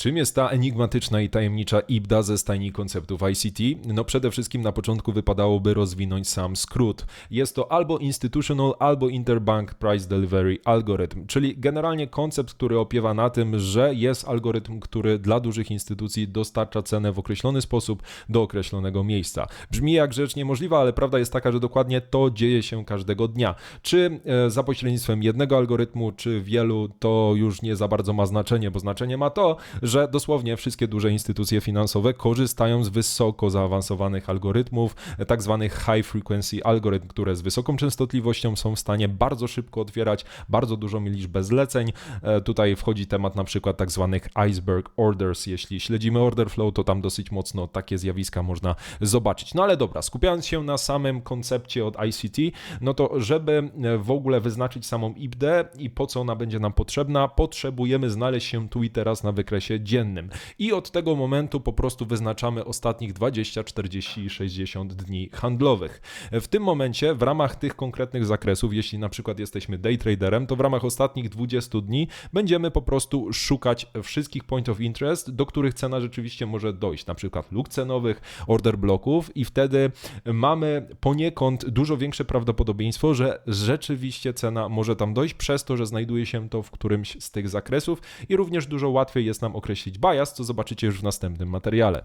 Czym jest ta enigmatyczna i tajemnicza IBDA ze stajni konceptów ICT? No przede wszystkim na początku wypadałoby rozwinąć sam skrót. Jest to albo Institutional, albo Interbank Price Delivery Algorithm, czyli generalnie koncept, który opiewa na tym, że jest algorytm, który dla dużych instytucji dostarcza cenę w określony sposób do określonego miejsca. Brzmi jak rzecz niemożliwa, ale prawda jest taka, że dokładnie to dzieje się każdego dnia. Czy e, za pośrednictwem jednego algorytmu, czy wielu, to już nie za bardzo ma znaczenie, bo znaczenie ma to, że dosłownie wszystkie duże instytucje finansowe korzystają z wysoko zaawansowanych algorytmów, tak zwanych high frequency algorytm, które z wysoką częstotliwością są w stanie bardzo szybko otwierać bardzo dużą liczbę zleceń. E, Tutaj wchodzi temat na przykład tak zwanych iceberg orders. Jeśli śledzimy order flow, to tam dosyć mocno takie zjawiska można zobaczyć. No ale dobra, skupiając się na samym koncepcie od ICT, no to żeby e, w ogóle wyznaczyć samą IBD i po co ona będzie nam potrzebna, potrzebujemy znaleźć się tu i teraz na wykresie dziennym. I od tego momentu po prostu wyznaczamy ostatnich 20, 40 i 60 dni handlowych. W tym momencie w ramach tych konkretnych zakresów, jeśli na przykład jesteśmy day traderem, to w ramach ostatnich 20 dni będziemy po prostu szukać wszystkich point of interest, do których cena rzeczywiście może dojść, na przykład luk cenowych, order bloków i wtedy mamy poniekąd dużo większe prawdopodobieństwo, że rzeczywiście cena może tam dojść przez to, że znajduje się to w którymś z tych zakresów i również dużo łatwiej jest nam określić bias, co zobaczycie już w następnym materiale.